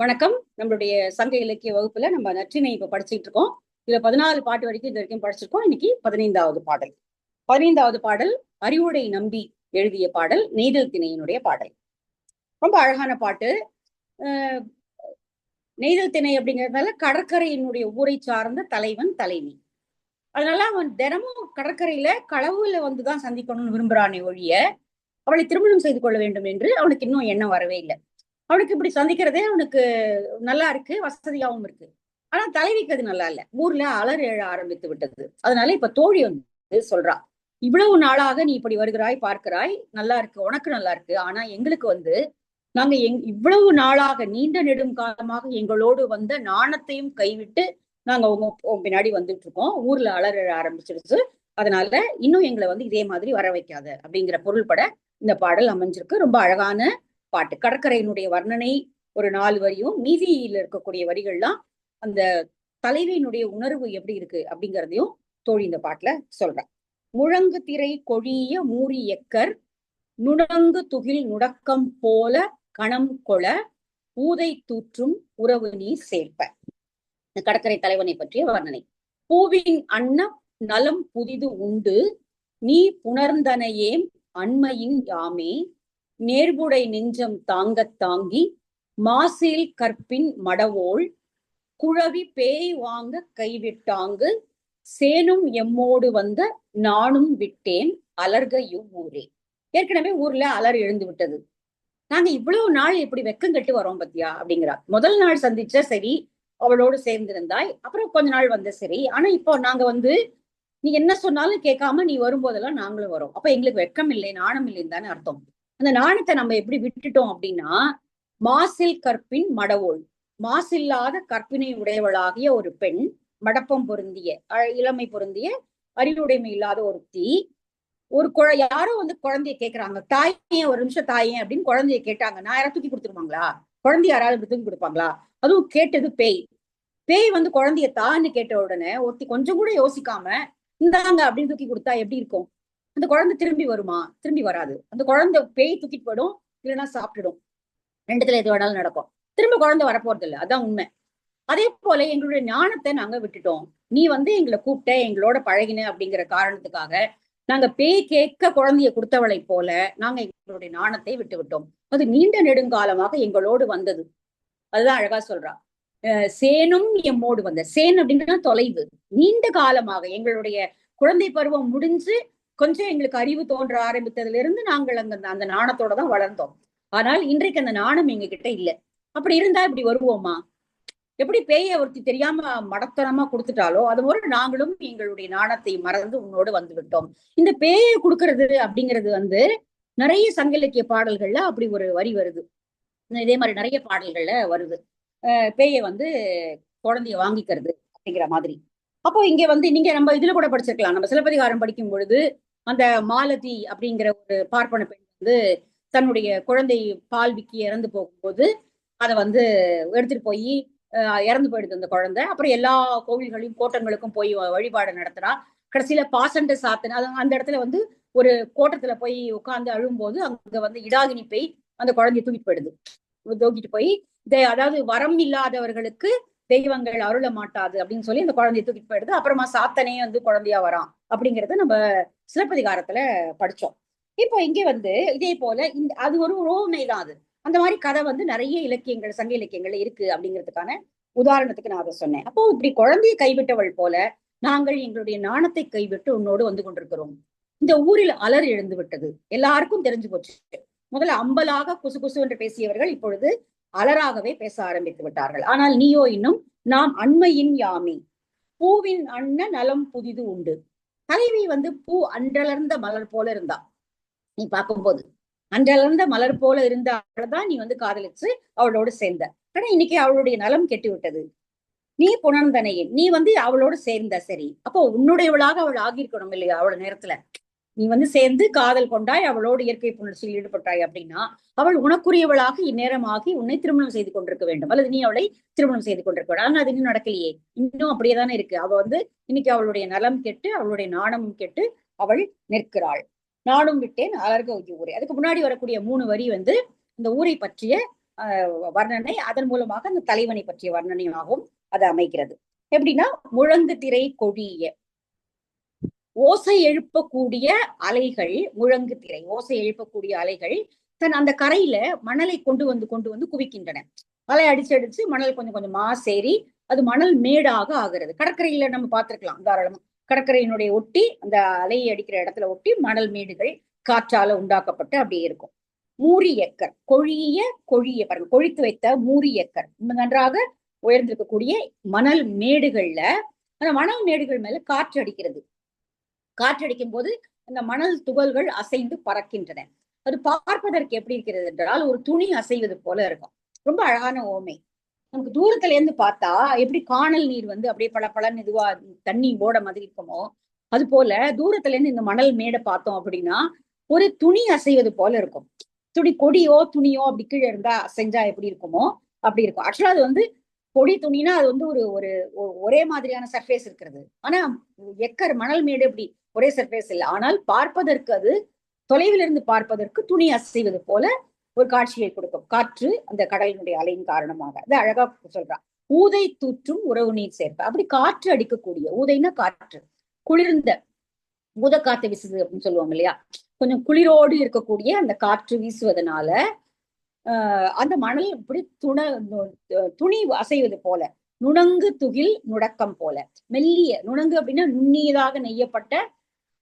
வணக்கம். நம்மளுடைய சங்க இலக்கிய வகுப்புல நம்ம நற்றினை இப்ப படிச்சுட்டு இருக்கோம். இதுல பதினாலு பாட்டு வரைக்கும் இது வரைக்கும் படிச்சிருக்கோம். இன்னைக்கு பதினைந்தாவது பாடல். பதினைந்தாவது பாடல் அறிவுடை நம்பி எழுதிய பாடல் நெய்தல் திணையினுடைய பாடல். ரொம்ப அழகான பாட்டு. நெய்தல் திணை அப்படிங்கிறதுனால கடற்கரையினுடைய ஊரை சார்ந்த தலைவன் தலைவி. அதனால அவன் தினமும் கடற்கரையில களவுல வந்துதான் சந்திக்கணும்னு விரும்புறானே ஒழிய அவளை திருமணம் செய்து கொள்ள வேண்டும் என்று அவனுக்கு இன்னும் எண்ணம் வரவே இல்லை. அவனுக்கு இப்படி சந்திக்கிறதே அவனுக்கு நல்லா இருக்கு வசதியாகவும் இருக்கு. ஆனா தலைவிக்கு அது நல்லா இல்ல. ஊர்ல அலர் எழ ஆரம்பித்து விட்டது. அதனால இப்ப தோழி வந்து சொல்றா இவ்வளவு நாளாக நீ இப்படி வருகிறாய் பார்க்கிறாய் நல்லா இருக்கு உனக்கு நல்லா இருக்கு. ஆனா எங்களுக்கு வந்து நாங்க எங் இவ்வளவு நாளாக நீண்ட நெடும் காலமாக எங்களோடு வந்த நாணத்தையும் கைவிட்டு நாங்க உங்க உங்க பின்னாடி வந்துட்டு இருக்கோம். ஊர்ல அலர் எழ ஆரம்பிச்சிருச்சு. அதனால இன்னும் எங்களை வந்து இதே மாதிரி வர வைக்காத. அப்படிங்கிற பொருள்பட இந்த பாடல் அமைஞ்சிருக்கு. ரொம்ப அழகான பாட்டு. கடற்கரையினுடைய வர்ணனை ஒரு நாலு வரியும் மீதியில இருக்கக்கூடிய வரிகள்லாம் அந்த தலைவியினுடைய உணர்வு எப்படி இருக்கு அப்படிங்கிறதையும் தோழி இந்த பாட்டுல சொல்றேன் முழங்கு திரை கொழிய மூரி எக்கர் நுணங்கு துகில் நுடக்கம் போல கணம் கொள ஊதை தூற்றும் உறவு நீர் சேர்ப்ப. இந்த கடற்கரை தலைவனை பற்றிய வர்ணனை. பூவின் அன்ன நலம் புதிது உண்டு நீ புணர்ந்தனையே அண்மையின் யாமே நேர்புடை நெஞ்சம் தாங்கத் தாங்கி மாசில் கற்பின் மடவோள் குழவி பேய் வாங்க கைவிட்டாங்கு சேனும் எம்மோடு வந்த நானும் விட்டேன் அலர்க இவ்வூரே ஏற்கனவே ஊர்ல அலர் எழுந்து விட்டது. நாங்க இவ்வளவு நாள் இப்படி வெக்கம் கட்டு வரோம் பத்தியா? அப்படிங்கிறா. முதல் நாள் சந்திச்ச சரி அவளோடு சேர்ந்திருந்தாய். அப்புறம் கொஞ்ச நாள் வந்த சரி. ஆனா இப்போ நாங்க வந்து நீ என்ன சொன்னாலும் கேட்காம நீ வரும்போதெல்லாம் நாங்களும் வரோம். அப்ப எங்களுக்கு வெக்கம் இல்லை நாணம் இல்லைன்னு தானே அர்த்தம். அந்த நாணத்தை நம்ம எப்படி விட்டுட்டோம் அப்படின்னா மாசில் கற்பின் மடவோள். மாசில்லாத கற்பினை உடையவளாகிய ஒரு பெண் மடப்பம் பொருந்திய இளமை பொருந்திய அறிவுடைமை இல்லாத ஒருத்தி ஒரு குழ யாரோ வந்து குழந்தைய கேக்குறாங்க தாயே ஒரு நிமிஷம் தாயே அப்படின்னு குழந்தைய கேட்டாங்க நான் யாராவது தூக்கி கொடுத்துருவாங்களா? குழந்தைய யாராவது தூக்கி கொடுப்பாங்களா? அதுவும் கேட்டது பேய். பேய் வந்து குழந்தைய தான்னு கேட்ட உடனே ஒருத்தி கொஞ்சம் கூட யோசிக்காம இந்தாங்க அப்படின்னு தூக்கி கொடுத்தா எப்படி இருக்கும்? அந்த குழந்தை திரும்பி வருமா? திரும்பி வராது. அந்த குழந்தை பேய் தூக்கிட்டு போயிடும் இல்லைன்னா சாப்பிட்டுடும். ரெண்டுத்துல எது வேணாலும் நடக்கும். திரும்ப குழந்தை வரப்போறது இல்லை அதான் உண்மை. அதே போல எங்களுடைய ஞானத்தை நாங்க விட்டுட்டோம். நீ வந்து எங்களை கூப்பிட்ட எங்களோட பழகின அப்படிங்கிற காரணத்துக்காக நாங்க பேய் கேட்க குழந்தைய கொடுத்தவளை போல நாங்க எங்களுடைய நாணத்தை விட்டு விட்டோம். அது நீண்ட நெடுங்காலமாக எங்களோடு வந்தது. அதுதான் அழகா சொல்றா. சேனும் எம்மோடு வந்த. சேன் அப்படின்னா தொலைவு. நீண்ட காலமாக எங்களுடைய குழந்தை பருவம் முடிஞ்சு கொஞ்சம் எங்களுக்கு அறிவு தோன்ற ஆரம்பித்ததுல இருந்து நாங்கள் அங்க அந்த நாணத்தோட தான் வளர்ந்தோம். ஆனால் இன்றைக்கு அந்த நாணம் எங்க கிட்ட இல்ல. அப்படி இருந்தா இப்படி வருவோமா? எப்படி பேய ஒருத்தி தெரியாம மடத்தனமா கொடுத்துட்டாலோ அது போல நாங்களும் எங்களுடைய நாணத்தை மறந்து உன்னோடு வந்து விட்டோம். இந்த பேயை கொடுக்கறது அப்படிங்கிறது வந்து நிறைய சங்க இலக்கிய பாடல்கள்ல அப்படி ஒரு வரி வருது. இதே மாதிரி நிறைய பாடல்கள்ல வருது. பேய வந்து குழந்தைய வாங்கிக்கிறது அப்படிங்கிற மாதிரி. அப்போ இங்க வந்து நீங்க நம்ம இதுல கூட படிச்சிருக்கலாம். நம்ம சிலப்பதிகாரம் படிக்கும் பொழுது அந்த மாலதி அப்படிங்கிற ஒரு பார்ப்பன பெண் வந்து தன்னுடைய குழந்தை பால் விக்கி இறந்து போகும்போது அதை வந்து எடுத்துட்டு போய் இறந்து போயிடுது அந்த குழந்தை. அப்புறம் எல்லா கோவில்களையும் கோட்டங்களுக்கும் போய் வழிபாடு நடத்துறா. கடைசியில பாசண்ட சாத்தன் அது அந்த இடத்துல வந்து ஒரு கோட்டத்துல போய் உட்கார்ந்து அழும்போது அங்க வந்து இடாகினி போய் அந்த குழந்தைய தூக்கிட்டு போயிடுது. தூக்கிட்டு போய் அதாவது வரம் இல்லாதவர்களுக்கு தெய்வங்கள் அருள மாட்டாது அப்படின்னு சொல்லி அந்த குழந்தைய தூக்கிட்டு போயிடுது. அப்புறமா சாத்தனே வந்து குழந்தையா வரான் அப்படிங்கறத நம்ம சிலப்பதிகாரத்துல படிச்சோம். இப்போ இங்கே வந்து இதே போல இந்த அது ஒரு ரோமை தான் அது. அந்த மாதிரி கதை வந்து நிறைய இலக்கியங்கள் சங்க இலக்கியங்கள் இருக்கு அப்படிங்கிறதுக்கான உதாரணத்துக்கு நான் அதை சொன்னேன். அப்போ இப்படி குழந்தையை கைவிட்டவள் போல நாங்கள் எங்களுடைய நாணத்தை கைவிட்டு உன்னோடு வந்து கொண்டிருக்கிறோம். இந்த ஊரில் அலர் எழுந்து விட்டது. எல்லாருக்கும் தெரிஞ்சு போச்சு. முதல்ல அம்பலாக குசு குசு என்று பேசியவர்கள் இப்பொழுது அலராகவே பேச ஆரம்பித்து விட்டார்கள். ஆனால் நீயோ இன்னும் நாம் அண்மையின் யாமி பூவின் அண்ண நலம் புதிது உண்டு. தலைவி வந்து பூ அன்றலர்ந்த மலர் போல இருந்தா. நீ பார்க்கும்போது அன்றலர்ந்த மலர் போல இருந்தால்தான் நீ வந்து காதலிச்சு அவளோடு சேர்ந்த. ஆனா இன்னைக்கு அவளுடைய நலம் கெட்டு விட்டது நீ புணர்ந்தனையின் நீ வந்து அவளோடு சேர்ந்த சரி. அப்போ உன்னுடையவளாக அவள் ஆகியிருக்கணும் இல்லையா அவளோட நேரத்துல? நீ வந்து சேர்ந்து காதல் கொண்டாய் அவளோடு இயற்கை புணர்ச்சியில் ஈடுபட்டாய் அப்படின்னா அவள் உனக்குரியவளாக இந்நேரமாகி உன்னை திருமணம் செய்து கொண்டிருக்க வேண்டும். அல்லது நீ அவளை திருமணம் செய்து கொண்டிருக்க வேண்டும். ஆனால் அது இன்னும் நடக்கலையே. இன்னும் அப்படியே தானே இருக்கு. அவ வந்து இன்னைக்கு அவளுடைய நலம் கெட்டு அவளுடைய நாணமும் கெட்டு அவள் நிற்கிறாள். நானும் விட்டேன் அலர்க ஊரை. அதுக்கு முன்னாடி வரக்கூடிய மூணு வரி வந்து இந்த ஊரை பற்றிய வர்ணனை அதன் மூலமாக அந்த தலைவனை பற்றிய வர்ணனையாகவும் அது அமைக்கிறது எப்படின்னா முழங்கு திரை கொடிய. ஓசை எழுப்பக்கூடிய அலைகள் முழங்கு திரை ஓசை எழுப்பக்கூடிய அலைகள் தன் அந்த கரையில மணலை கொண்டு வந்து கொண்டு வந்து குவிக்கின்றன. அலை அடிச்சு அடிச்சு மணல் கொஞ்சம் கொஞ்சமா சேரி அது மணல் மேடாக ஆகிறது. கடற்கரையில நம்ம பார்த்திருக்கலாம் தாராளமா. கடற்கரையினுடைய ஒட்டி அந்த அலையை அடிக்கிற இடத்துல ஒட்டி மணல் மேடுகள் காற்றால உண்டாக்கப்பட்டு அப்படியே இருக்கும். மூரி எக்கர் கொழிய கொழிய பாருங்க கொழித்து வைத்த மூரி எக்கர் நன்றாக உயர்ந்திருக்கக்கூடிய மணல் மேடுகள்ல அந்த மணல் மேடுகள் மேல காற்று அடிக்கிறது. காற்றடிக்கும் போது அந்த மணல் துகள்கள் அசைந்து பறக்கின்றன. அது பார்ப்பதற்கு எப்படி இருக்கிறது என்றால் ஒரு துணி அசைவது போல இருக்கும். ரொம்ப அழகான ஓமை. நமக்கு தூரத்துல இருந்து பார்த்தா எப்படி காணல் நீர் வந்து அப்படியே பல பல இதுவா தண்ணி ஓட மாதிரி இருக்குமோ அது போல தூரத்துல இருந்து இந்த மணல் மேடை பார்த்தோம் அப்படின்னா ஒரு துணி அசைவது போல இருக்கும். துணி கொடியோ துணியோ அப்படி கீழே இருந்தா செஞ்சா எப்படி இருக்குமோ அப்படி இருக்கும். ஆக்சுவலா அது வந்து பொடி துணினா அது வந்து ஒரு ஒரு ஒரே மாதிரியான சர்ஃபேஸ் இருக்கிறது. ஆனா எக்கர் மணல் மேடு அப்படி ஒரே சர்ஃபேஸ் இல்லை. ஆனால் பார்ப்பதற்கு அது தொலைவில் இருந்து பார்ப்பதற்கு துணி அசைவது போல ஒரு காட்சியை கொடுக்கும். காற்று அந்த கடலினுடைய அலையின் காரணமாக. அது அழகா சொல்றான். ஊதை தூற்றும் உறவு நீர் சேர்ப்ப. அப்படி காற்று அடிக்கக்கூடிய ஊதைன்னா காற்று. குளிர்ந்த ஊத காத்து வீசுது அப்படின்னு சொல்லுவாங்க இல்லையா? கொஞ்சம் குளிரோடு இருக்கக்கூடிய அந்த காற்று வீசுவதனால அந்த மணல் இப்படி துண துணி அசைவது போல நுணங்கு துகில் நுடக்கம் போல மெல்லிய நுணங்கு அப்படின்னா நுண்ணியதாக நெய்யப்பட்ட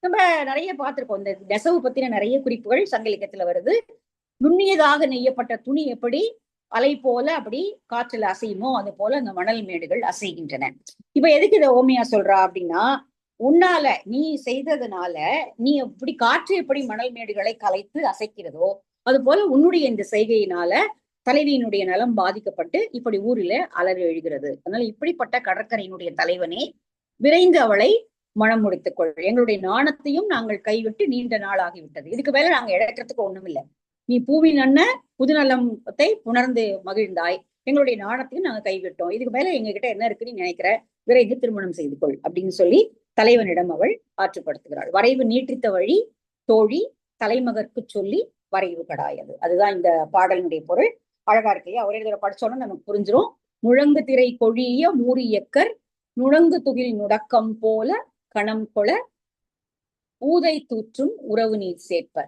நம்ம நிறைய பார்த்திருக்கோம். இந்த நெசவு பத்தின நிறைய குறிப்புகள் சங்க இலக்கியத்துல வருது. நுண்ணியதாக நெய்யப்பட்ட துணி எப்படி அலை போல அப்படி காற்றில் அசையுமோ அது போல அந்த மணல் மேடுகள் அசைகின்றன. இப்ப எதுக்கு இதை ஓமையா சொல்றா அப்படின்னா உன்னால நீ செய்ததுனால நீ எப்படி காற்று எப்படி மணல் மேடுகளை கலைத்து அசைக்கிறதோ அது போல உன்னுடைய இந்த செய்கையினால தலைவியினுடைய நலம் பாதிக்கப்பட்டு இப்படி ஊரில அலறி எழுகிறது. அதனால இப்படிப்பட்ட கடற்கரையினுடைய தலைவனே விரைந்து அவளை மனம் முடித்துக் கொள். எங்களுடைய நாணத்தையும் நாங்கள் கைவிட்டு நீண்ட நாள் ஆகிவிட்டது இதுக்கு மேல நாங்க இழக்கிறதுக்கு ஒண்ணும் இல்லை நீ பூவின் அண்ண புதுநலத்தை புணர்ந்து மகிழ்ந்தாய். எங்களுடைய நாணத்தையும் நாங்க கைவிட்டோம். இதுக்கு மேல எங்க கிட்ட என்ன இருக்குன்னு நினைக்கிற? விரைந்து திருமணம் செய்து கொள் அப்படின்னு சொல்லி தலைவனிடம் அவள் ஆற்றுப்படுத்துகிறாள். வரைவு நீட்டித்த வழி தோழி தலைமகற்கு சொல்லி வரைவு கடாயது. அதுதான் இந்த பாடலினுடைய பொருள். அழகா இருக்கு இல்லையா? ஒரே தடவை படிச்சோன்னு நமக்கு புரிஞ்சிடும் முழங்கு திரை கொழிய மூரியக்கர் நுழங்கு துகில் நுடக்கம் போல கணம் கொள ஊதை தூற்றும் உறவு நீர் சேர்ப்ப.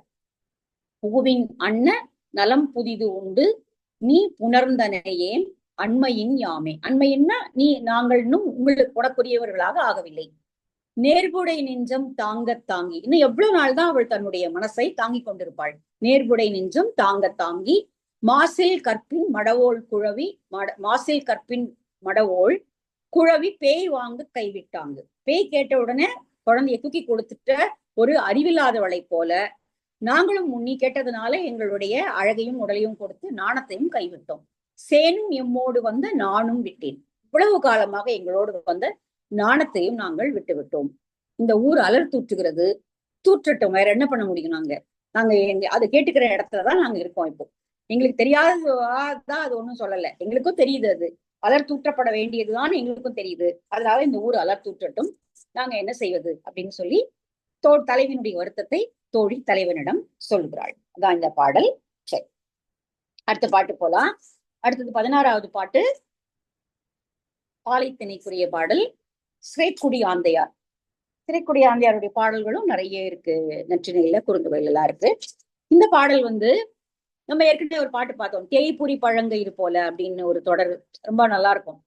பூவின் அன்ன நலம் புதிது உண்டு நீ புணர்ந்தனையேன் அண்மையின் யாமே. அண்மையின்னா நீ நாங்கள் இன்னும் உங்களுக்கு கொடக்குரியவர்களாக ஆகவில்லை. நேர்புடை நெஞ்சம் தாங்க தாங்கி. இன்னும் எவ்வளவு நாள் தான் அவள் தன்னுடைய மனசை தாங்கி கொண்டிருப்பாள்? நேர்புடை நெஞ்சம் தாங்க தாங்கி மாசில் கற்பின் மடவோள் குழவி மட மாசில் கற்பின் மடவோள் குழவி பேய் வாங்க கைவிட்டாங்க. பேய் கேட்ட உடனே குழந்தைய தூக்கி கொடுத்துட்ட ஒரு அறிவில்லாதவளை போல நாங்களும் முன்னி கேட்டதுனால எங்களுடைய அழகையும் உடலையும் கொடுத்து நாணத்தையும் கைவிட்டோம். சேனும் எம்மோடு வந்த நானும் விட்டேன். இவ்வளவு காலமாக எங்களோடு வந்த நாணத்தையும் நாங்கள் விட்டுவிட்டோம். இந்த ஊர் அலர் தூற்றுகிறது. தூற்றட்டும். வேற என்ன பண்ண முடியும் நாங்க? நாங்க எங்க கேட்டுக்கிற இடத்துலதான் நாங்க இருக்கோம் இப்போ. எங்களுக்கு தெரியாததான் அது ஒண்ணும் சொல்லல. எங்களுக்கும் தெரியுது அது. அலர் தூற்றப்பட வேண்டியதுதான் எங்களுக்கும் தெரியுது. அதனால இந்த ஊர் அலர் தூற்றட்டும். நாங்க என்ன செய்வது? அப்படின்னு சொல்லி தோ தலைவனுடைய வருத்தத்தை தோழி தலைவனிடம் சொல்கிறாள் அதான் இந்த பாடல். சரி. அடுத்த பாட்டு போலாம். அடுத்தது பதினாறாவது பாட்டு. பாலைத்திணைக்குரிய பாடல். சிறைக்குடி ஆந்தையார் சிறைக்குடி ஆந்தையாருடைய பாடல்களும் நிறைய இருக்கு. நற்றினையில குறுந்தொகைகள் எல்லாம் இருக்கு. இந்த பாடல் வந்து நம்ம ஏற்கனவே ஒரு பாட்டு பார்த்தோம். தேய்புரி பழங்கயிறு போல அப்படின்னு ஒரு தொடர். ரொம்ப நல்லா இருக்கும்.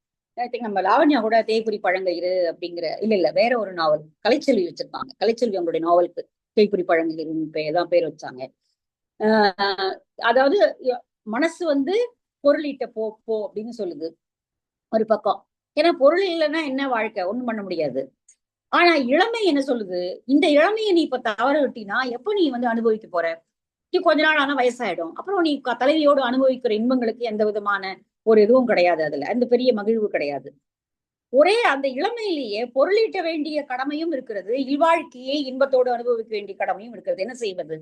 நம்ம லாவண்யா கூட தேய்புரி பழங்கயிறு அப்படிங்கிற இல்ல இல்ல வேற ஒரு நாவல் கலைச்செல்வி வச்சிருப்பாங்க. கலைச்செல்வி அவங்களுடைய நாவலுக்கு தேய்புரி பழங்கயிறு தான் பேர் வச்சாங்க. ஆஹ் அதாவது மனசு வந்து பொருளீட்ட போ போ அப்படின்னு சொல்லுது. ஒரு பக்கம். ஏன்னா பொருள் இல்லைன்னா என்ன வாழ்க்கை? ஒண்ணும் பண்ண முடியாது. ஆனா இளமை என்ன சொல்லுது? இந்த இளமையை நீ இப்ப தவற விட்டினா எப்ப நீ வந்து அனுபவிக்க போற? நீ கொஞ்ச நாள் ஆனா வயசாயிடும். அப்புறம் நீ தலைவியோடு அனுபவிக்கிற இன்பங்களுக்கு எந்த விதமான ஒரு இதுவும் கிடையாது அதுல. அந்த பெரிய மகிழ்வு கிடையாது. ஒரே அந்த இளமையிலேயே பொருளீட்ட வேண்டிய கடமையும் இருக்கிறது. இல்வாழ்க்கையை இன்பத்தோடு அனுபவிக்க வேண்டிய கடமையும் இருக்கிறது. என்ன செய்வது?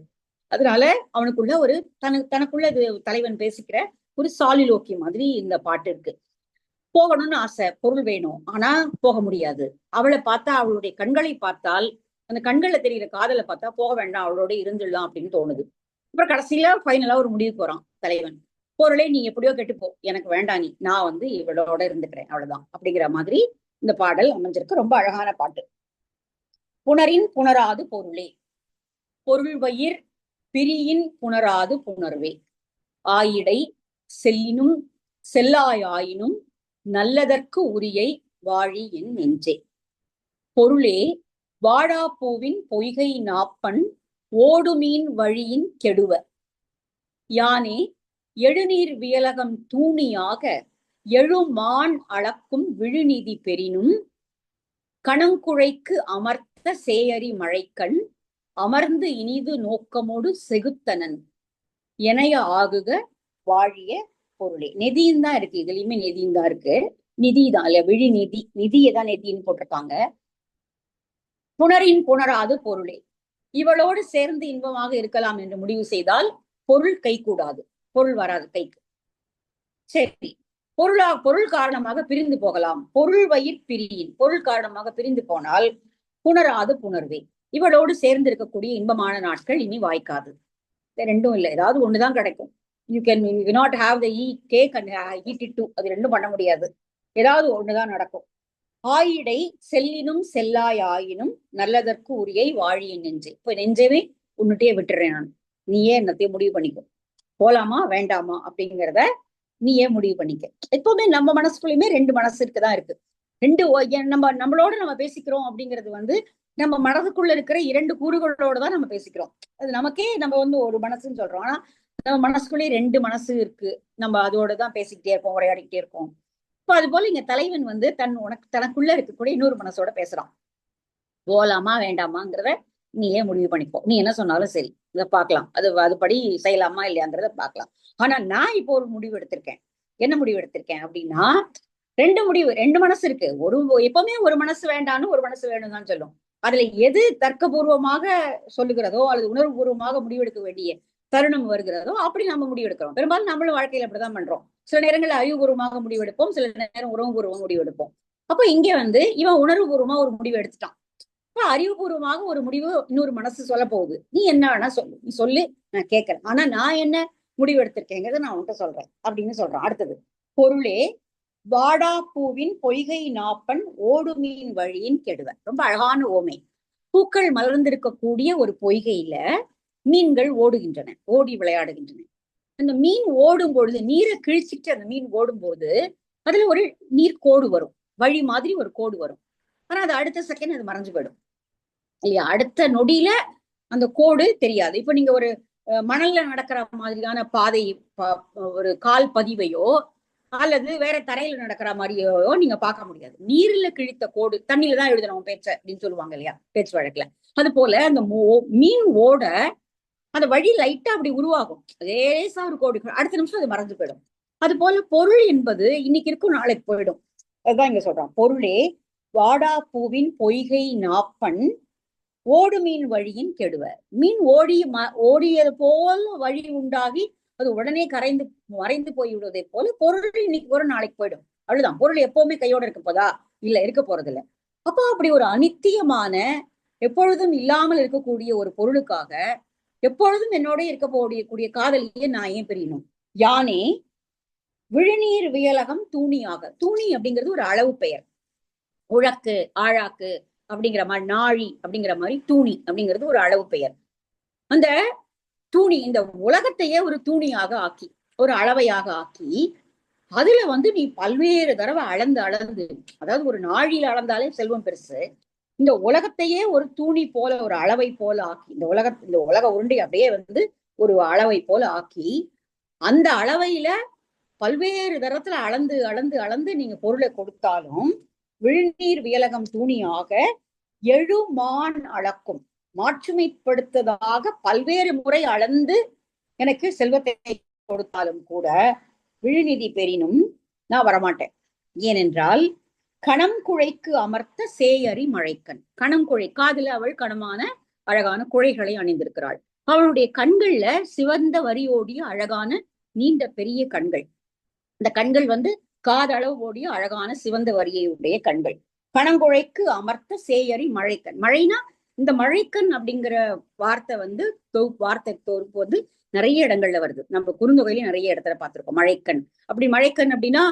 அதனால அவனுக்குள்ள ஒரு தனக்கு தனக்குள்ள இது தலைவன் பேசிக்கிற ஒரு சாலிலோக்கி மாதிரி இந்த பாட்டு இருக்கு. போகணும்னு ஆசை பொருள் வேணும். ஆனா போக முடியாது. அவளை பார்த்தா அவளுடைய கண்களை பார்த்தால் அந்த கண்கள்ல தெரிகிற காதலை பார்த்தா போக வேண்டாம் அவளோட இருந்துடலாம் அப்படின்னு தோணுது. அப்புறம் கடைசியில ஃபைனலா ஒரு முடிவு போறான் தலைவன். பொருளை நீ எப்படியோ கெட்டுப்போ எனக்கு வேண்டாம் நீ. நான் வந்து இவளோட இருந்துக்கிறேன். அவ்வளவுதான். அப்படிங்கிற மாதிரி இந்த பாடல் அமைஞ்சிருக்கு. ரொம்ப அழகான பாட்டு. புணரின் புணராது பொருளே. பொருள் வயிர் பிரியின் புணராது புணர்வே. ஆயிடை செல்லினும் செல்லாயாயினும் நல்லதற்கு உரியை வாழி என் நெஞ்சே. பொருளே வாழாப்பூவின் பொய்கை நாப்பன் ஓடுமீன் வழியின் கெடுவ யானே எழுநீர் வியலகம் தூணியாக எழுமான் அளக்கும் விழுநிதி பெறினும் கணங்குழைக்கு அமர்த்த சேயரி மழைக்கண் அமர்ந்து இனிது நோக்கமோடு செகுத்தனன். எனைய ஆகுக வாழிய பொருளே. நெதியும் தான் இருக்கு. இதுலயுமே நெதியும் தான் இருக்கு. நிதி தான். இல்ல விழி நிதி. நிதியை தான் நெதின்னு போட்டிருக்காங்க. புணரின் புணராது பொருளே. இவளோடு சேர்ந்து இன்பமாக இருக்கலாம் என்று முடிவு செய்தால் பொருள் கை கூடாது பொருள் வராது கைக்கு. சரி. பொருளா பொருள் காரணமாக பிரிந்து போகலாம். பொருள் வயிற் பிரியின். பொருள் காரணமாக பிரிந்து போனால் புணராது புணர்வே. இவளோடு சேர்ந்து இருக்கக்கூடிய இன்பமான நாட்கள் இனி வாய்க்காது. ரெண்டும் இல்லை. ஏதாவது ஒண்ணுதான் கிடைக்கும். You can you not have the E cake and eat it too அது ரெண்டும் பண்ண முடியாது. ஏதாவது ஒண்ணுதான் நடக்கும். ஆயிடை செல்லினும் செல்லாய் ஆயினும் நல்லதற்கு உரியை வாழியின் நெஞ்சை. இப்போ நெஞ்சவே உன்னுட்டே விட்டுறேன் நான். நீயே என்னத்தையும் முடிவு பண்ணிக்கும் போலாமா? வேண்டாமா? அப்படிங்கிறத நீயே முடிவு பண்ணிக்க? எப்பவுமே நம்ம மனசுக்குள்ளயுமே ரெண்டு மனசு இருக்குதான் இருக்கு. ரெண்டு நம்ம நம்மளோட நம்ம பேசிக்கிறோம் அப்படிங்கிறது வந்து நம்ம மனதுக்குள்ள இருக்கிற இரண்டு கூறுகளோட தான் நம்ம பேசிக்கிறோம். அது நமக்கே நம்ம வந்து ஒரு மனசுன்னு சொல்றோம். ஆனா நம்ம மனசுக்குள்ளேயே ரெண்டு மனசு இருக்கு. நம்ம அதோட தான் பேசிக்கிட்டே இருக்கோம் உரையாடிக்கிட்டே இருக்கோம் இப்போ அது போல இங்க தலைவன் வந்து தன் உனக்கு தனக்குள்ள இருக்கக்கூடிய இன்னொரு மனசோட பேசுறான். போலாமா வேண்டாமாங்கிறத நீயே முடிவு பண்ணிப்போம் நீ என்ன சொன்னாலும் சரி இதை பார்க்கலாம். அது அதுபடி செய்யலாமா இல்லையாங்கிறத பார்க்கலாம். ஆனா நான் இப்போ ஒரு முடிவு எடுத்திருக்கேன். என்ன முடிவு எடுத்திருக்கேன் அப்படின்னா ரெண்டு முடிவு ரெண்டு மனசு இருக்கு. ஒரு எப்பவுமே ஒரு மனசு வேண்டாம்னு ஒரு மனசு வேணும் தான் சொல்லும். அதுல எது தர்க்கபூர்வமாக சொல்லுகிறதோ அல்லது உணர்வுபூர்வமாக முடிவெடுக்க வேண்டிய தருணம் வருகிறதோ அப்படி நம்ம முடிவெடுக்கிறோம். பெரும்பாலும் நம்மளும் வாழ்க்கையில அப்படிதான் பண்றோம். சில நேரங்கள்ல அறிவுபூர்வமாக முடிவெடுப்போம் சில நேரம் உறவுபூர்வமாக முடிவெடுப்போம். அப்போ இங்க வந்து இவன் உணர்வுபூர்வமா ஒரு முடிவு எடுத்துட்டான். அப்ப அறிவுபூர்வமாக ஒரு முடிவு இன்னொரு மனசு சொல்ல போகுது. நீ என்ன வேணா சொல்லு. நீ சொல்லு நான் கேட்கறேன். ஆனா நான் என்ன முடிவு எடுத்திருக்கேங்கிறத நான் உன்கிட்ட சொல்றேன் அப்படின்னு சொல்றேன். அடுத்தது பொருளே வாடா பூவின் பொய்கை நாப்பன் ஓடுமீன் வழியின் கெடுவன். ரொம்ப அழகான ஓமை. பூக்கள் மலர்ந்திருக்கக்கூடிய ஒரு பொய்கையில மீன்கள் ஓடுகின்றன ஓடி விளையாடுகின்றன. அந்த மீன் ஓடும் பொழுது நீரை கிழிச்சிட்டு அந்த மீன் ஓடும் போது அதுல ஒரு நீர் கோடு வரும். வழி மாதிரி ஒரு கோடு வரும். ஆனா அது அடுத்த செகண்ட் அது மறைஞ்சு போயிடும். இல்லையா? அடுத்த நொடியில அந்த கோடு தெரியாது. இப்ப நீங்க ஒரு அஹ், மணல்ல நடக்கிற மாதிரியான பாதை ஒரு கால் பதிவையோ அல்லது வேற தரையில நடக்கிற மாதிரியோ நீங்க பார்க்க முடியாது. நீர்ல கிழித்த கோடு தண்ணியில தான் எழுதணும் பேச்ச அப்படின்னு சொல்லுவாங்க இல்லையா? பேச்சு வழக்குல. அது போல அந்த மோ- மீன் ஓட அந்த வழி லைட்டா அப்படி உருவாகும். லேசா ஒரு கோடி அடுத்த நிமிஷம் அது மறந்து போயிடும். அது போல பொருள் என்பது இன்னைக்கு இருக்கும் நாளைக்கு போயிடும். அதுதான் இங்க சொல்றான். பொருளே வாடா பூவின் பொய்கை நாப்பன் ஓடு மீன் வழியின் கெடுவ மீன் ஓடி ம- ஓடியது போல வழி உண்டாகி அது உடனே கரைந்து மறைந்து போய் விடுவதை போல பொருள் இன்னைக்கு ஒரு நாளைக்கு போயிடும். அவ்வளவுதான். பொருள் எப்பவுமே கையோட இருக்க போதா? இல்ல இருக்க போறது இல்ல அப்போ அப்படி ஒரு அனித்தியமான எப்பொழுதும் இல்லாமல் இருக்கக்கூடிய ஒரு பொருளுக்காக எப்பொழுதும் என்னோட இருக்க போடிய கூடிய காதலியை நான் ஏன் பிரியணும்? யானே விழுநீர் வியலகம் தூணியாக. தூணி அப்படிங்கிறது ஒரு அளவு பெயர். உழக்கு ஆழாக்கு அப்படிங்கிற மாதிரி நாழி அப்படிங்கிற மாதிரி தூணி அப்படிங்கிறது ஒரு அளவு பெயர். அந்த தூணி இந்த உலகத்தையே ஒரு தூணியாக ஆக்கி ஒரு அளவையாக ஆக்கி அதுல வந்து நீ பல்வேறு தடவை அளந்து அளந்து அதாவது ஒரு நாழியில அளந்தாலே செல்வம் பெருசு இந்த உலகத்தையே ஒரு தூணி போல ஒரு அளவை போல ஆக்கி இந்த உலக இந்த உலக உருண்டை அப்படியே வந்து ஒரு அளவை போல ஆக்கி அந்த அளவையில பல்வேறு தரத்துல அளந்து அளந்து அளந்து நீங்க பொருளை கொடுத்தாலும் விழுநீர் வியலகம் தூணியாக எழுமான் அளக்கும். மாற்றுமைப்படுத்ததாக பல்வேறு முறை அளந்து எனக்கு செல்வத்தை கொடுத்தாலும் கூட விழுநிதி பெறினும் நான் வரமாட்டேன். ஏனென்றால் கணங்குழைக்கு அமர்த்த சேயரி மழைக்கண். கணங்குழை காதில் காதுல அவள் கணமான அழகான குழைகளை அணிந்திருக்கிறாள். அவளுடைய கண்கள்ல சிவந்த வரியோடிய அழகான நீண்ட பெரிய கண்கள். அந்த கண்கள் வந்து காதளவு ஓடிய அழகான சிவந்த வரியை கண்கள். பணங்குழைக்கு அமர்த்த சேயரி மழைக்கண். மழைனா இந்த மழைக்கண் அப்படிங்கிற வார்த்தை வந்து தொகுப்பு வார்த்தை தொகுப்பு வந்து நிறைய இடங்கள்ல வருது. நம்ம குறுந்தொகையில நிறைய இடத்துல பார்த்திருக்கோம். மழைக்கண். அப்படி மழைக்கண் அப்படின்னா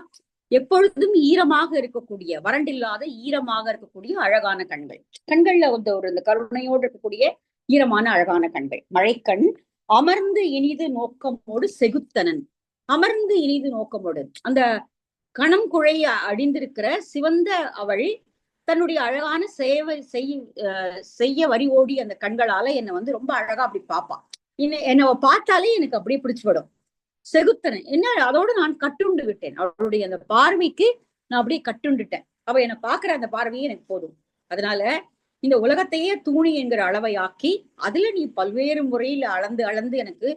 எப்பொழுதும் ஈரமாக இருக்கக்கூடிய வறண்டில்லாத ஈரமாக இருக்கக்கூடிய அழகான கண்கள். கண்கள்ல வந்து ஒரு இந்த கருணையோடு இருக்கக்கூடிய ஈரமான அழகான கண்கள். மழைக்கண் அமர்ந்து இனிது நோக்கமோடு செகுத்தனன். அமர்ந்து இனிது நோக்கமோடு. அந்த கணம் குழைய அடிந்திருக்கிற சிவந்த அவள் தன்னுடைய அழகான சேவை செய் செய்ய வரி ஓடி அந்த கண்களால என்னை வந்து ரொம்ப அழகா அப்படி பாப்பா என்ன என்னை பார்த்தாலே எனக்கு அப்படியே பிடிச்சுவிடும் செகுத்தன என்ன அதோட நான் கட்டுண்டு விட்டேன். அவளுடைய அந்த பார்வைக்கு நான் அப்படியே கட்டுண்டுட்டேன். அவ என்னை பாக்குற அந்த பார்வையே எனக்கு போதும். அதனால இந்த உலகத்தையே தூணி என்கிற அளவை ஆக்கி அதுல நீ பல்வேறு முறையில அளந்து அளந்து எனக்கு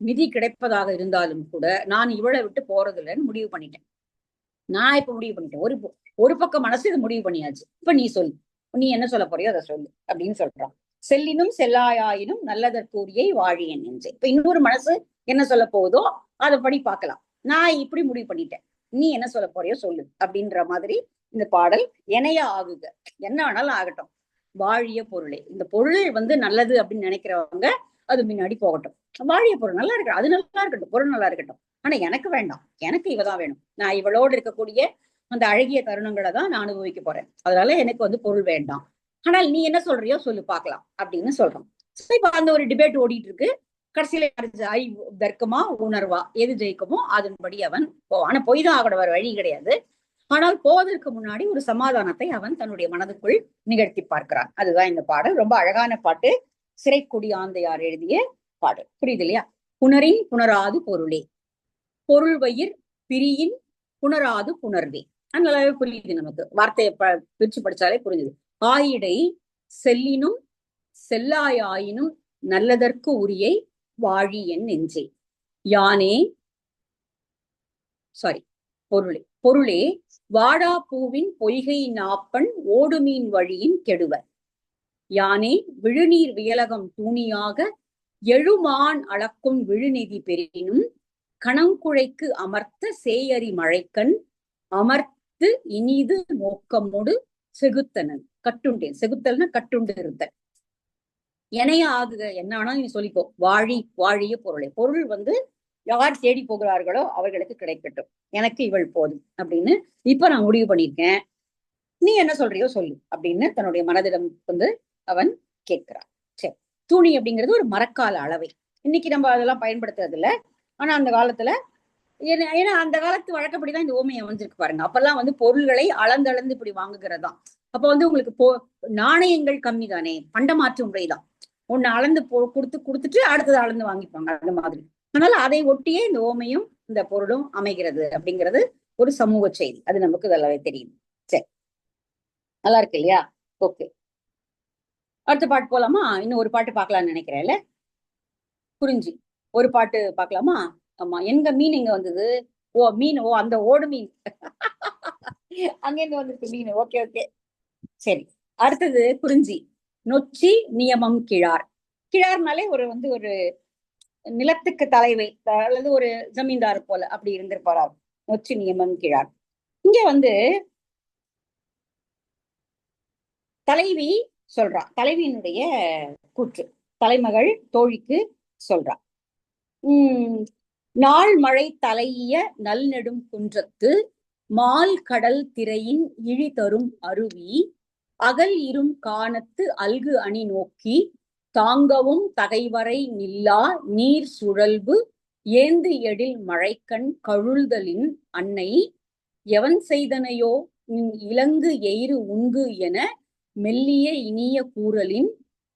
நிதி கிடைப்பதாக இருந்தாலும் கூட நான் இவளை விட்டு போறதில்லைன்னு முடிவு பண்ணிட்டேன். நான் இப்ப முடிவு பண்ணிட்டேன். ஒரு ஒரு பக்கம் மனசு இது முடிவு பண்ணியாச்சு. இப்ப நீ சொல்லு. நீ என்ன சொல்ல போறியோ அதை சொல்லு அப்படின்னு சொல்றான். செல்லினும் செல்லாயாயினும் நல்லதற்குரியை வாழியன் என்று இப்ப இன்னொரு மனசு என்ன சொல்ல போகுதோ அதை படி பார்க்கலாம். நான் இப்படி முடிவு பண்ணிட்டேன். நீ என்ன சொல்ல போறியோ சொல்லு அப்படின்ற மாதிரி இந்த பாடல் இணைய ஆகுக என்ன வேணாலும் ஆகட்டும். வாழிய பொருளே. இந்த பொருள் வந்து நல்லது அப்படின்னு நினைக்கிறவங்க அது முன்னாடி போகட்டும். வாழிய பொருள் நல்லா இருக்கட்டும். அது நல்லா இருக்கட்டும். பொருள் நல்லா இருக்கட்டும். ஆனா எனக்கு வேண்டாம். எனக்கு இவதான் வேணும். நான் இவளோடு இருக்கக்கூடிய அந்த அழகிய தருணங்களை தான் நான் அனுபவிக்க போறேன். அதனால எனக்கு வந்து பொருள் வேண்டாம். ஆனால் நீ என்ன சொல்றியோ சொல்லு பார்க்கலாம் அப்படின்னு சொல்றோம். இப்ப அந்த ஒரு டிபேட் ஓடிட்டு இருக்கு. கடைசியில ஐ தர்க்கமா உணர்வா எது ஜெயிக்குமோ அதன்படி அவன் போவான். ஆனா பொய் தான் ஆகட வழி கிடையாது. ஆனால் போவதற்கு முன்னாடி ஒரு சமாதானத்தை அவன் தன்னுடைய மனதுக்குள் நிகழ்த்தி பார்க்கிறான். அதுதான் இந்த பாடல். ரொம்ப அழகான பாட்டு. சிறைக்குடி ஆந்தையார் எழுதிய பாடல். புரியுது இல்லையா? புணரின் புணராது பொருளே. பொருள் வயிர் பிரியின் புணராது புணர்வே. நல்லாவே புரியுது நமக்கு. வார்த்தையை பிரிச்சு படிச்சாலே புரிஞ்சுது. ஆயிடை செல்லினும் செல்லாயாயினும் நல்லதற்கு உரியை வாழி என் நெஞ்சே. யானே? சாரி பொருளே. பொருளே வாடா பூவின் பொய்கை நாப்பன் ஓடுமீன் வழியின் கெடுவர். யானே விழுநீர் வியலகம் தூணியாக எழுமான் அளக்கும் விழுநிதி பெறினும் கணங்குழைக்கு அமர்த்த சேயரி மழைக்கண் அமர்த்து இனிது நோக்கமோடு செகுத்தனன். கட்டுண்டேன். செகுத்தல்னா கட்டுண்டு இருந்தன். எனைய ஆகுக என்ன வேணாலும் நீ சொல்லிக்கோ. வாழி வாழிய பொருளை. பொருள் வந்து யார் தேடி போகிறார்களோ அவர்களுக்கு கிடைக்கட்டும். எனக்கு இவள் போதும் அப்படின்னு இப்ப நான் முடிவு பண்ணியிருக்கேன். நீ என்ன சொல்றியோ சொல்லு அப்படின்னு தன்னுடைய மனதிடம் வந்து அவன் கேட்கிறான். சரி. துணி அப்படிங்கிறது ஒரு மரக்கால அளவை. இன்னைக்கு நம்ம அதெல்லாம் பயன்படுத்துறது இல்ல ஆனா அந்த காலத்துல ஏன்னா அந்த காலத்து வழக்கப்படிதான் இந்த ஓமையை அமைஞ்சிருக்கு பாருங்க. அப்பெல்லாம் வந்து பொருள்களை அளந்தளந்து இப்படி வாங்குகிறதா அப்ப வந்து உங்களுக்கு போ நாணயங்கள் கம்மி தானே பண்டமாற்று முறைதான். ஒண்ணு அளந்து போ கொடுத்து கொடுத்துட்டு அடுத்தது அளந்து வாங்கிப்பாங்க அந்த மாதிரி. அதனால அதை ஒட்டியே இந்த ஓமையும் இந்த பொருளும் அமைகிறது அப்படிங்கிறது ஒரு சமூக செய்தி. அது நமக்கு நல்லாவே தெரியும். சரி. நல்லா இருக்கு இல்லையா? ஓகே. அடுத்த பாட்டு போலாமா? இன்னும் ஒரு பாட்டு பார்க்கலாம்னு நினைக்கிறேன்ல. புரிஞ்சு ஒரு பாட்டு பார்க்கலாமா? ஆமா. எங்க மீன் இங்க வந்தது? ஓ மீன். ஓ அந்த ஓடு மீன். அங்க இருந்து வந்திருக்கு மீன். Okay okay. சரி அடுத்தது குறிஞ்சி. நொச்சி நியமம் கிழார். கிழார்னாலே ஒரு வந்து ஒரு நிலத்துக்கு தலைவை அல்லது ஒரு ஜமீன்தார் போல அப்படி இருந்திருப்பாரா நொச்சி நியமம் கிழார். இங்க வந்து தலைவி சொல்றா. தலைவியினுடைய கூற்று. தலைமகள் தோழிக்கு சொல்றா. உம் நாள் மழை தலைய நல் நெடும் குன்றத்து மால் கடல் திரையின் இழி தரும் அருவி அகல் இரும் காணத்து அல்கு அணி நோக்கி தாங்கவும் தகைவரை நில்லா நீர் சுழல்பு ஏந்து எழில் மழைக்கண் கழுழ்தலின் அன்னை எவன் செய்தனையோ இலங்கு எயிறு உங்கு என மெல்லிய இனிய கூறலின்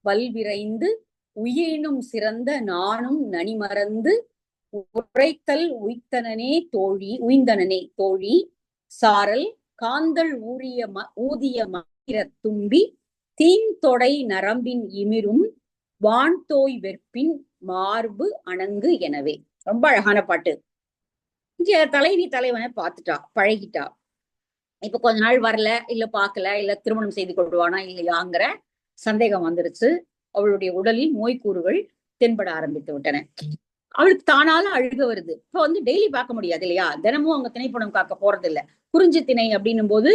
வல்விரைந்து உயிரினும் சிறந்த நானும் நனிமறந்து உரைத்தல் உய்த்தனனே தோழி உய்ந்தனனே தோழி சாரல் காந்தல் ஊறிய ம ஊதிய தும்பி தீந்தொடை நரம்பின் இமிரும் வான்தோய் வெற்பின் மார்பு அணங்கு எனவே. ரொம்ப அழகான பாட்டு. இங்க தலைவி தலைவனை பார்த்துட்டா பழகிட்டா. இப்ப கொஞ்ச நாள் வரல இல்ல பாக்கல இல்ல திருமணம் செய்து கொள்வானா இல்லையாங்கிற சந்தேகம் வந்துருச்சு. அவளுடைய உடலில் நோய்க்கூறுகள் தென்பட ஆரம்பித்து விட்டன. அவளுக்கு தானால அழுக வருது. இப்ப வந்து டெய்லி பார்க்க முடியாது இல்லையா? தினமும் அவங்க திணைப்படம் காக்க போறது இல்ல குறிஞ்சி திணை அப்படின்னும் போது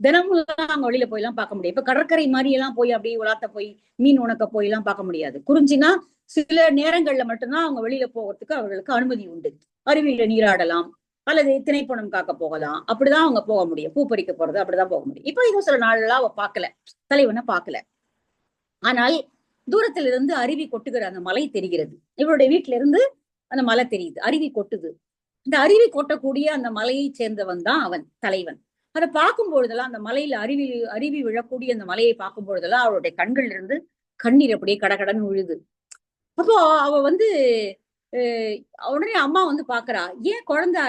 தினமும் அங்க வெளியில போய் எல்லாம் பார்க்க முடியும் இப்ப கடற்கரை மாதிரி எல்லாம் போய் அப்படியே உலாத்த போய் மீன் உணக்க போய் எல்லாம் பார்க்க முடியாது. குறிஞ்சினா சில நேரங்கள்ல மட்டும்தான் அவங்க வெளியில போகிறதுக்கு அவர்களுக்கு அனுமதி உண்டு. அருவியில நீராடலாம் அல்லது திணைப்பணம் காக்க போகலாம். அப்படிதான் அவங்க போக முடியும். பூ பறிக்க போறது அப்படிதான் போக முடியும். இப்ப இது சில நாள்லாம் அவ பார்க்கல. தலைவனை பார்க்கல. ஆனால் தூரத்துல இருந்து அருவி கொட்டுகிற அந்த மலை தெரிகிறது. இவருடைய வீட்டுல இருந்து அந்த மலை தெரியுது. அருவி கொட்டுது. இந்த அருவி கொட்டக்கூடிய அந்த மலையை சேர்ந்தவன் தான் அவன் தலைவன். அதை பார்க்கும் பொழுதெல்லாம் அந்த மலையில அருவி அருவி விழக்கூடிய அந்த மலையை பார்க்கும் பொழுதெல்லாம் அவளுடைய கண்கள்ல இருந்து கண்ணீர் அப்படியே கடகடன் விழுது அப்போ அவ வந்து உடனே அம்மா வந்து பாக்குறா ஏன் குழந்தை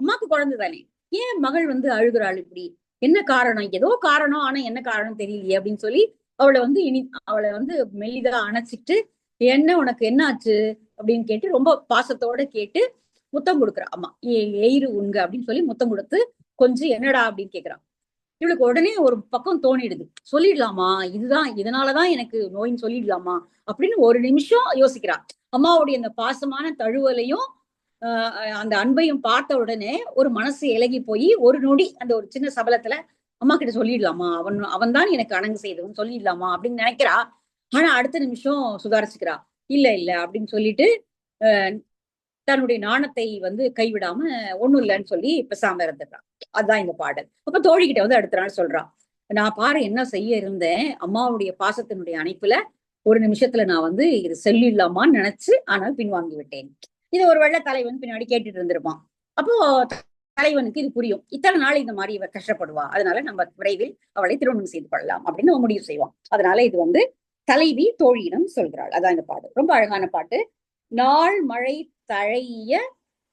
அம்மாக்கு குழந்தை தானே? ஏன் மகள் வந்து அழுகிறாள் இப்படி? என்ன காரணம்? ஏதோ காரணம் ஆனா என்ன காரணம் தெரியலையே? அப்படின்னு சொல்லி அவளை வந்து இனி அவளை வந்து மெல்லிதா அணைச்சிட்டு என்ன உனக்கு என்ன ஆச்சு அப்படின்னு கேட்டு ரொம்ப பாசத்தோட கேட்டு முத்தம் கொடுக்குறா அம்மா. எயிறு உண்க அப்படின்னு சொல்லி முத்தம் கொடுத்து கொஞ்சம் என்னடா அப்படின்னு கேக்குறான். இவளுக்கு உடனே ஒரு பக்கம் தோணிடுது. சொல்லிடலாமா? இதுதான் இதனாலதான் எனக்கு நோயின்னு சொல்லிடலாமா? அப்படின்னு ஒரு நிமிஷம் யோசிக்கிறா. அம்மாவுடைய அந்த பாசமான தழுவலையும் அந்த அன்பையும் பார்த்த உடனே ஒரு மனசு இலகி போய் ஒரு நொடி அந்த ஒரு சின்ன சபலத்துல அம்மா கிட்ட சொல்லிடலாமா? அவன் அவன் தான் எனக்கு அணங்கு செய்தவன் சொல்லிடலாமா? அப்படின்னு நினைக்கிறா. ஆனா அடுத்த நிமிஷம் சுதாரிச்சுக்கிறா. இல்ல இல்ல அப்படின்னு சொல்லிட்டு தன்னுடைய நாணத்தை வந்து கைவிடாம ஒண்ணும் இல்லைன்னு சொல்லி பெசாம இருந்துடுறான் அதுதான் இந்த பாடல். அப்ப தோழிகிட்ட வந்து அடுத்த நாள் சொல்றான் நான் பாரு என்ன செய்ய இருந்தேன்? அம்மாவுடைய பாசத்தினுடைய அணைப்புல ஒரு நிமிஷத்துல நான் வந்து இது செல்லிடலாமான்னு நினைச்சு ஆனால் பின்வாங்கி விட்டேன். இது ஒரு வெள்ள தலைவன் பின்னாடி கேட்டுட்டு இருந்திருப்பான். அப்போ தலைவனுக்கு இது புரியும். இத்தனை நாள் இந்த மாதிரி இவ கஷ்டப்படுவா. அதனால நம்ம விரைவில் அவளை திருமணம் செய்து கொள்ளலாம் அப்படின்னு முடிவு செய்வான். அதனால இது வந்து தலைவி தோழியிடம் சொல்கிறாள். அதான் இந்த பாடல். ரொம்ப அழகான பாட்டு. நாள் மழை தழைய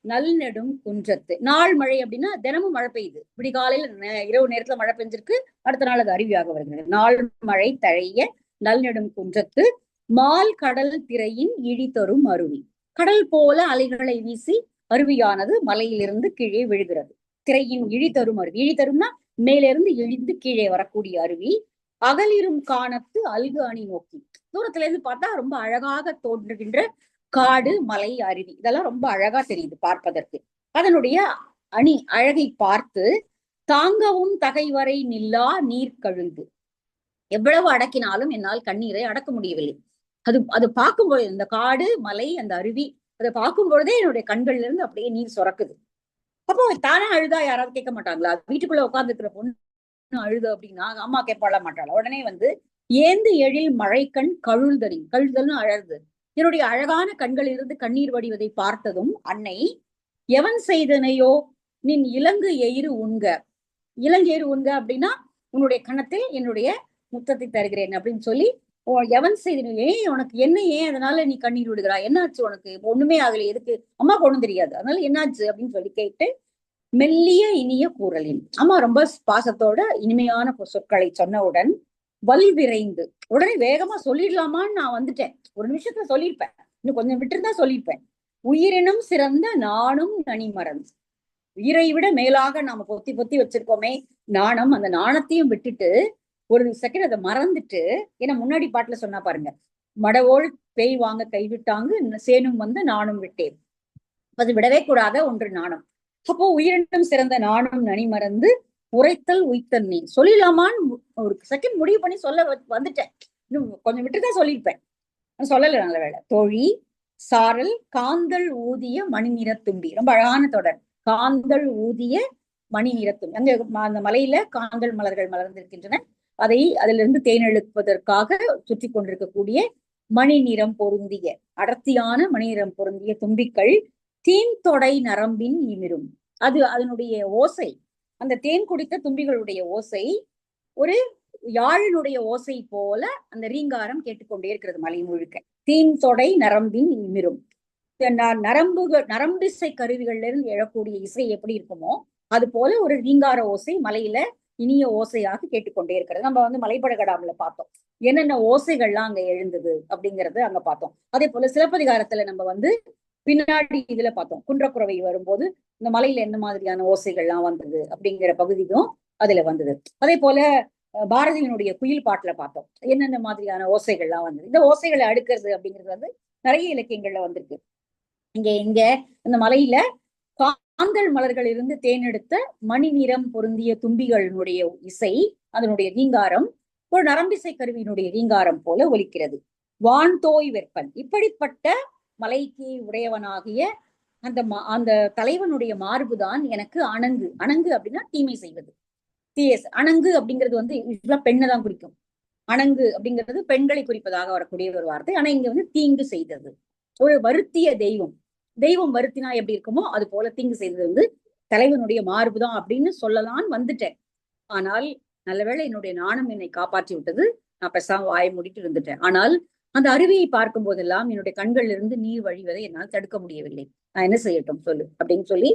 நல்நெடும் குன்றத்து. நாள் மழை அப்படின்னா தினமும் மழை பெய்யுது. விடிகாலையில இரவு நேரத்துல மழை பெஞ்சிருக்கு. அடுத்த நாள் அது அருவியாக வருகிறது. நாள் மழை தழைய நல்நெடும் குன்றத்து. மால் கடல் திரையின் இழி தரும் அருவி. கடல் போல அலைகளை வீசி அருவியானது மலையிலிருந்து கீழே விழுகிறது. திரையின் இழி தரும் அருவி. இழி தரும்னா மேலிருந்து இழிந்து கீழே வரக்கூடிய அருவி. அகலிரும் காணத்து அல்கு அணி நோக்கி. தூரத்துல இருந்து பார்த்தா ரொம்ப அழகாக தோன்றுகின்ற காடு மலை அருவி. இதெல்லாம் ரொம்ப அழகா தெரியுது பார்ப்பதற்கு. அதனுடைய அணி அழகை பார்த்து தாங்கவும் தகைவரை நில்லா நீர் கழுந்து எவ்வளவு அடக்கினாலும் என்னால் கண்ணீரை அடக்க முடியவில்லை. அது அது பார்க்கும்போது இந்த காடு மலை அந்த அருவி அதை பார்க்கும் பொழுதே என்னுடைய கண்கள்ல இருந்து அப்படியே நீர் சுரக்குது. அப்போ தானே அழுதா யாராவது கேட்க மாட்டாங்களா? வீட்டுக்குள்ள உட்காந்துருக்கிற பொண்ணு அழுது அப்படின்னா அம்மா கேட்பாள மாட்டாளா? உடனே வந்து ஏந்து எழில் மழைக்கண் கழுதறி கழுதல்னு அழகுது என்னுடைய அழகான கண்களிலிருந்து கண்ணீர் வடிவதை பார்த்ததும் அன்னை எவன் செய்தனையோ நின் இலங்கு எயிறு உண்க. இலங்கு எயிறு உண்க அப்படின்னா உன்னுடைய கணத்தில் என்னுடைய முத்தத்தை தருகிறேன் அப்படின்னு சொல்லி எவன் செய்தனோ ஏன் உனக்கு என்ன ஏன் அதனால நீ கண்ணீர் விடுகிறா? என்னாச்சு உனக்கு? ஒண்ணுமே ஆகல எதுக்கு? அம்மா ஒண்ணும் தெரியாது. அதனால என்னாச்சு? அப்படின்னு சொல்லி கேட்டு மெல்லிய இனிய கூறலின். அம்மா ரொம்ப பாசத்தோட இனிமையான சொற்களை சொன்னவுடன் வல் விரைந்து. உடனே வேகமா சொல்லிடலாமான்னு நான் வந்துட்டேன். ஒரு நிமிஷத்துல சொல்லியிருப்பேன். இன்னும் கொஞ்சம் விட்டுருந்தா சொல்லியிருப்பேன். உயிரினும் சிறந்த நானும் நனிமறந்து உயிரை விட மேலாக நாம பொத்தி பொத்தி வச்சிருக்கோமே. நாணம் அந்த நாணத்தையும் விட்டுட்டு ஒரு செகண்ட் அதை மறந்துட்டு ஏன்னா முன்னாடி பாட்டுல சொன்னா பாருங்க மடவோள் பேய் வாங்க கைவிட்டாங்க சேனும் வந்து நானும் விட்டேன். அது விடவே கூடாத ஒன்று நாணம். அப்போ உயிரினும் சிறந்த நாணம் நனி மறந்து உரைத்தல் உய்த்தன்னை சொல்லிடலாமான்னு ஒரு செகண்ட் முடிவு பண்ணி சொல்ல வந்துட்டேன். இன்னும் கொஞ்சம் விட்டுதான் சொல்லியிருப்பேன். சொல்லல நல்ல வேலை தோழி சாரல் காந்தல் ஊதிய மணி நிறத்தும்பி ரொம்ப அழகான தொடர். காந்தல் ஊதிய மணி நிறத்தும்பி அங்க அந்த மலையில காந்தல் மலர்கள் மலர்ந்திருக்கின்றன. அதை அதிலிருந்து தேனெழுப்பதற்காக சுற்றி கொண்டிருக்கக்கூடிய மணி நிறம் பொருந்திய அடர்த்தியான மணி நிறம் பொருந்திய தும்பிக்கள் தீன் தொடை நரம்பின் இமிரும். அது அதனுடைய ஓசை. அந்த தேன் குடித்த தும்பிகளுடைய ஓசை ஒரு யாழினுடைய ஓசை போல அந்த ரீங்காரம் கேட்டுக்கொண்டே இருக்கிறது மலை முழுக்க. தீன் தொடை நரம்பின் இமிரும் நரம்புகள் நரம்பிசை கருவிகள்ல இருந்து எழக்கூடிய இசை எப்படி இருக்குமோ அது போல ஒரு ரீங்கார ஓசை மலையில இனிய ஓசையாக கேட்டுக்கொண்டே இருக்கிறது. நம்ம வந்து மலைப்படகடாமில் பார்த்தோம். என்னென்ன ஓசைகள்லாம் அங்க எழுந்தது அப்படிங்கறது அங்க பார்த்தோம். அதே போல சிலப்பதிகாரத்துல நம்ம வந்து பின்னாடி இதுல பார்த்தோம். குன்றக்குறவை வரும்போது இந்த மலையில என்ன மாதிரியான ஓசைகள்லாம் வந்தது அப்படிங்கிற பகுதியும் அதுல வந்தது. அதே போல பாரதியினுடைய குயில் பாட்டுல பார்த்தோம். என்னென்ன மாதிரியான ஓசைகள்லாம் வந்தது? இந்த ஓசைகளை அடுக்கிறது அப்படிங்கிறது வந்து நிறைய இலக்கியங்கள்ல வந்திருக்கு. இங்க இங்க இந்த மலையில ஆந்தல் மலர்களிலிருந்து தேர்ந்தெடுத்த மணி நிறம் பொருந்திய தும்பிகளினுடைய இசை அதனுடைய ரீங்காரம் ஒரு நரம்பிசை கருவியினுடைய ரீங்காரம் போல ஒலிக்கிறது. வான்தோய் வெப்பன். இப்படிப்பட்ட மலைக்கு உடையவனாகிய அந்த மா- அந்த தலைவனுடைய மார்புதான் எனக்கு அணங்கு. அணங்கு அப்படின்னா தீமை செய்வது. தீயஸ் அணங்கு அப்படிங்கிறது வந்து யூஸ்வலா பெண்ணை தான் குறிக்கும். அணங்கு அப்படிங்கிறது பெண்களை குறிப்பதாக வரக்கூடிய ஒரு வார்த்தை. ஆனா இங்க வந்து தீங்கு செய்தது. ஒரு வருத்திய தெய்வம். தெய்வம் வருத்தினா எப்படி இருக்குமோ அது போல தீங்கு செய்தது வந்து தலைவனுடைய மார்புதான் அப்படின்னு சொல்லலாம்னு வந்துட்டேன். ஆனால் நல்லவேளை என்னுடைய நாணம் என்னை காப்பாற்றி விட்டது நான் பெசாம வாயை மூடிட்டு இருந்துட்டேன். ஆனால் அந்த அருவியை பார்க்கும் போதெல்லாம் என்னுடைய கண்களில் இருந்து நீர் வழிவதை என்னால் தடுக்க முடியவில்லை. நான் என்ன செய்யட்டும்? சொல்லு. அப்படின்னு சொல்லி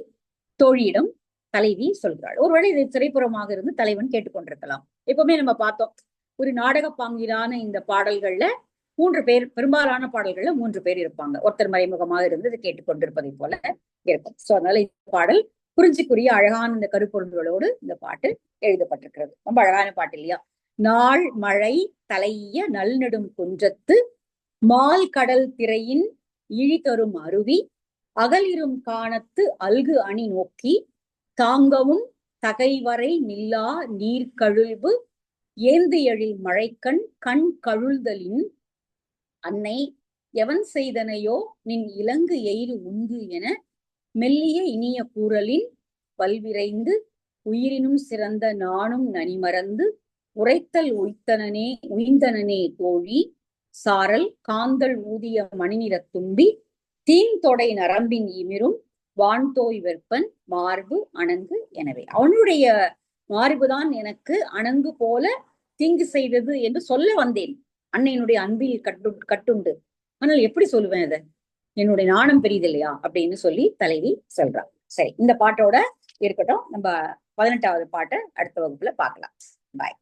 தோழியிடம் தலைவி சொல்கிறாள். ஒருவேளை இது திரைப்புறமாக இருந்து தலைவன் கேட்டுக்கொண்டிருக்கலாம். எப்பவுமே நம்ம பார்த்தோம் ஒரு நாடக பாங்கிலான இந்த பாடல்கள்ல மூன்று பேர் பெரும்பாலான பாடல்கள்ல மூன்று பேர் இருப்பாங்க. ஒருத்தர் மறைமுகமாக இருந்து இதை கேட்டுக்கொண்டிருப்பதை போல இருக்கும். சோ அதனால இந்த பாடல் குறிஞ்சிக்குரிய அழகான இந்த கருப்பொருள்களோடு இந்த பாட்டு எழுதப்பட்டிருக்கிறது. ரொம்ப அழகான பாட்டு இல்லையா? நாள் மழை தலைய நல்நெடும் குன்றத்து மால் கடல் திரையின் இழிதரும் அருவி அகலிரும் காணத்து அல்கு அணி நோக்கி தாங்கவும் தகைவரை நில்லா நீர்கழுவு ஏந்து எழில் மழைக்கண் கண் கழுழ்தலின் அன்னை எவன் செய்தனையோ நின் இலங்கு எயிறு உண்டு என மெல்லிய இனிய கூறலின் பல்விரைந்து உயிரினும் சிறந்த நானும் நனிமறந்து உரைத்தல் உய்த்தனனே உய்ந்தனனே தோழி. சாரல் காந்தல் ஊதிய மணிநிறத் தும்பி. தீந்தொடை நரம்பின் இமிரும். வான்தோய் வெப்பன் மார்பு அணங்கு எனவே. அவனுடைய மார்புதான் எனக்கு அணங்கு போல தீங்கு செய்தது என்று சொல்ல வந்தேன். அன்னையினுடைய அன்பில் கட்டு கட்டுண்டு. ஆனால் எப்படி சொல்லுவேன் அதை? என்னுடைய நாணம் பெரியது இல்லையா அப்படின்னு சொல்லி தலைவி சொல்றான் சரி இந்த பாட்டோட இருக்கட்டும். நம்ம பதினெட்டாவது பாட்டை அடுத்த வகுப்புல பார்க்கலாம். பாய்